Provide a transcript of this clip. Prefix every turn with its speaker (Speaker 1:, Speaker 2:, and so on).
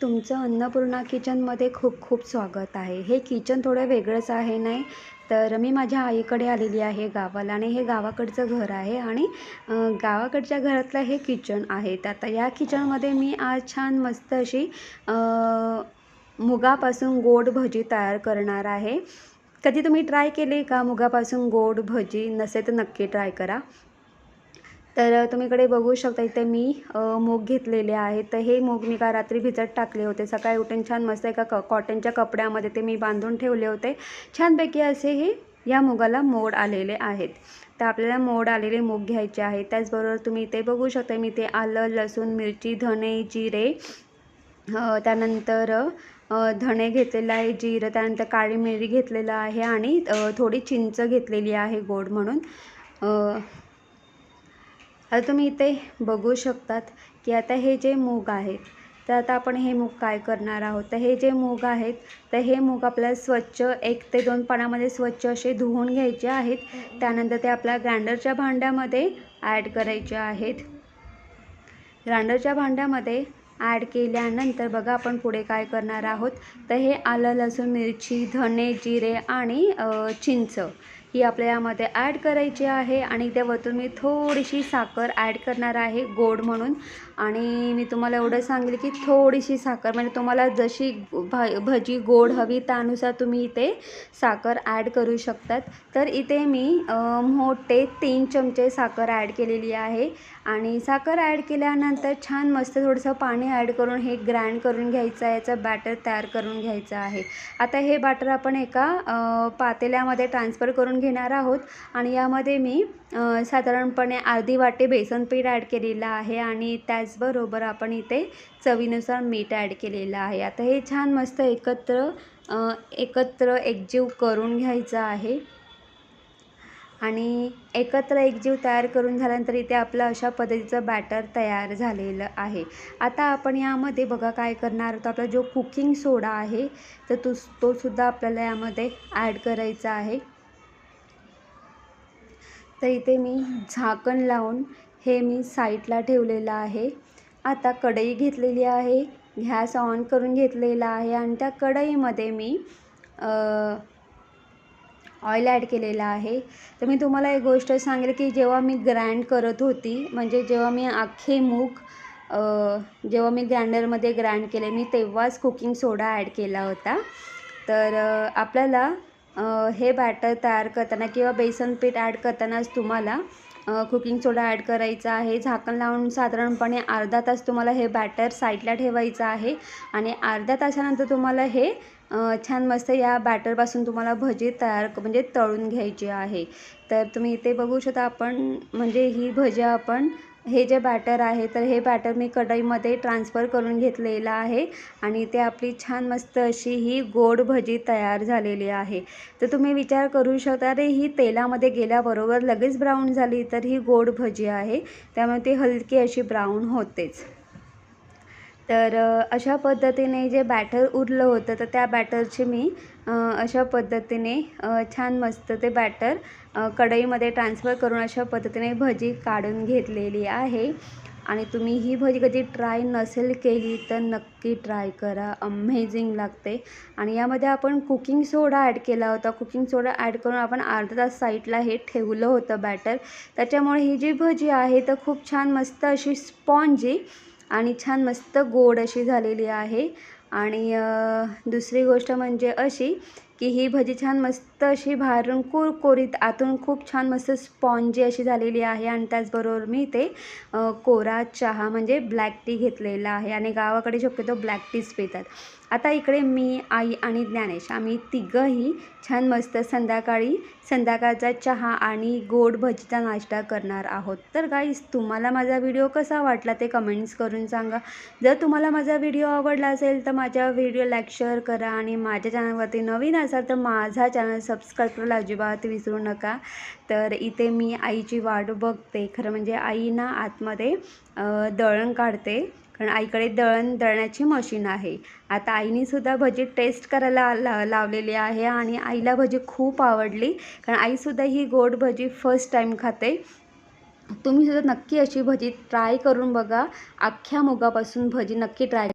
Speaker 1: तुमचं अन्नपूर्णा किचनमध्ये खूप खूप स्वागत आहे. हे किचन थोडं वेगळंच आहे नाही? तर मी माझ्या आईकडे आलेली आहे गावाला आणि हे गावाकडचं घर आहे आणि गावाकडच्या घरातलं हे किचन आहे. तर आता या किचनमध्ये मी आज छान मस्त अशी मुगापासून गोड भजी तयार करणार आहे. कधी तुम्ही ट्राय केली का मुगापासून गोड भजी? नसेल तर नक्की ट्राय करा. तर तुम्ही इकडे बघू शकता इथे मी मोग मूग घेतलेले आहेत. तर हे मूग मी का रात्री भिजत टाकले होते. सकाळी उठून छान मस्त एका क कॉटनच्या कपड्यामध्ये ते मी बांधून ठेवले होते. छानपैकी असे हे या मुगाला मोड आलेले आहेत. तर आपल्याला मोड आलेले मूग घ्यायचे आहेत. त्याचबरोबर तुम्ही इथे बघू शकता मी ते आलं लसूण मिरची धणे जिरे त्यानंतर धणे घेतलेलं आहे जिरं त्यानंतर काळी मिरी घेतलेलं आहे आणि थोडी चिंच घेतलेली आहे गोड म्हणून. आता तुम्ही इथे बघू शकतात की आता हे जे मूग आहेत तर आता आपण हे मूग काय करणार आहोत? तर हे जे मूग आहेत तर हे मूग आपल्याला स्वच्छ एक ते दोन पाण्यामध्ये स्वच्छ असे धुवून घ्यायचे आहेत. त्यानंतर ते आपल्या ग्राइंडरच्या भांड्यामध्ये ॲड करायचे आहेत. ग्राइंडरच्या भांड्यामध्ये ॲड केल्यानंतर बघा आपण पुढे काय करणार आहोत? तर हे आलं लसूण मिरची धने जिरे आणि चिंच. ही आपल्या यामध्ये ॲड करायची आहे आणि त्यावरतून मी थोडीशी साखर ॲड करणार आहे गोड म्हणून. आणि मी तुम्हाला एवढं सांगेल की थोडीशी साखर म्हणजे तुम्हाला जशी भ भजी गोड हवी त्यानुसार तुम्ही इथे साखर ॲड करू शकतात. तर इथे मी मोठे तीन चमचे साखर ॲड केलेली आहे. आणि साखर ॲड केल्यानंतर छान मस्त थोडंसं पाणी ॲड करून हे ग्राइंड करून घ्यायचं आहे. याचं बॅटर तयार करून घ्यायचं आहे. आता हे बॅटर आपण एका पातेल्यामध्ये ट्रान्सफर करून घेणार आहोत. आणि यामध्ये मी साधारणपणे अर्धी वाटी बेसन पीठ ॲड केलेलं आहे आणि त्याचबरोबर आपण इथे चवीनुसार मीठ ॲड केलेलं आहे. आता हे छान मस्त एकत्र एकत्र एकजीव करून घ्यायचं आहे. आणि एकत्र एकजीव तयार करून झाल्यानंतर इथे आपलं अशा पद्धतीचं बॅटर तयार झालेलं आहे. आता आपण यामध्ये बघा काय करणार आहोत. आपला जो कुकिंग सोडा आहे तर तो तो सुद्धा आपल्याला यामध्ये ॲड करायचा आहे. तर इथे मी झाकण लावून हे मी साईडला ठेवलेलं आहे. आता कढई घेतलेली आहे गॅस ऑन करून घेतलेला आहे आणि त्या कढईमध्ये मी ऑइल ॲड केलेलं आहे. तर मी तुम्हाला एक गोष्ट सांगेल की जेव्हा मी ग्राइंड करत होती म्हणजे जेव्हा मी अख्खे मूग जेव्हा मी ग्राइंडरमध्ये ग्राइंड केले मी तेव्हाच कुकिंग सोडा ॲड केला होता. तर आपल्याला हे बॅटर तयार करताना किंवा बेसन पीठ ॲड करतानाच तुम्हाला कुकिंग सोडा ॲड करायचा आहे. झाकण लावून साधारणपणे अर्धा तास तुम्हाला हे बॅटर साईडला ठेवायचं आहे. आणि अर्ध्या तासानंतर तुम्हाला हे छान मस्त या बॅटरपासून तुम्हाला भजी तयार म्हणजे तळून घ्यायची आहे. तर तुम्ही इथे बघू शकता आपण म्हणजे ही भजी आपण हे जे बॅटर आहे तर हे बॅटर मी कढईमध्ये ट्रान्सफर करून घेतलेलं आहे. आणि ते आपली छान मस्त अशी ही गोड भजी तयार झालेली आहे. तर तुम्ही विचार करू शकता रे ही तेलामध्ये गेल्याबरोबर लगेच ब्राऊन झाली तर ही गोड भजी आहे. त्यामुळे ती हलकी अशी ब्राऊन होतेच. तर अशा पद्धतीने जे बॅटर उरलं होतं तर त्या बॅटरची मी अशा पद्धतीने छान मस्त ते बॅटर कढईमध्ये ट्रान्सफर करून अशा पद्धतीने भजी काढून घेतलेली आहे. आणि तुम्ही ही भजी कधी ट्राय नसेल केली तर नक्की ट्राय करा. अमेझिंग लागते. आणि यामध्ये आपण कुकिंग सोडा ॲड केला होता. कुकिंग सोडा ॲड करून आपण अर्धा तास साईडला हे ठेवलं होतं बॅटर त्याच्यामुळे ही जी भजी आहे तर खूप छान मस्त अशी स्पॉन्जी आणि छान मस्त गोड अशी झालेली आहे. आणि दुसरी गोष्ट म्हणजे अशी की ही भजी छान मस्त अशी बाहेरून कुरकुरीत आतून खूप छान मस्त स्पॉन्जी अशी झालेली आहे आणि त्याचबरोबर मी ते कोरा चहा म्हणजे ब्लॅक टी घेतलेला आहे आणि गावाकडे शक्यतो ब्लॅक टीच पितात. आता इकडे मी आई आणि ज्ञानेश आम्ही तिघंही छान मस्त संध्याकाळी संध्याकाळचा चहा आणि गोड भजीचा नाश्ता करणार आहोत. तर गाईस तुम्हाला माझा व्हिडिओ कसा वाटला ते कमेंट्स करून सांगा. जर तुम्हाला माझा व्हिडिओ आवडला असेल तर माझ्या व्हिडिओ लाईक शेअर करा आणि माझ्या चॅनलवरती नवीन असाल तर माझा चॅनल सबस्क्राईब करायला अजिबात विसरू नका. तर इथे मी आईची वाट बघते. खरं म्हणजे आई ना आतमध्ये दळण काढते. कारण आईकडे दळण दळण्याची मशीन आहे. आता आईनेसुद्धा भजी टेस्ट करायला ला लावलेली आहे आणि आईला भजी खूप आवडली. कारण आईसुद्धा ही गोड भजी फर्स्ट टाईम खाते. तुम्हीसुद्धा नक्की अशी भजी ट्राय करून बघा. अख्ख्या मुगापासून भजी नक्की ट्राय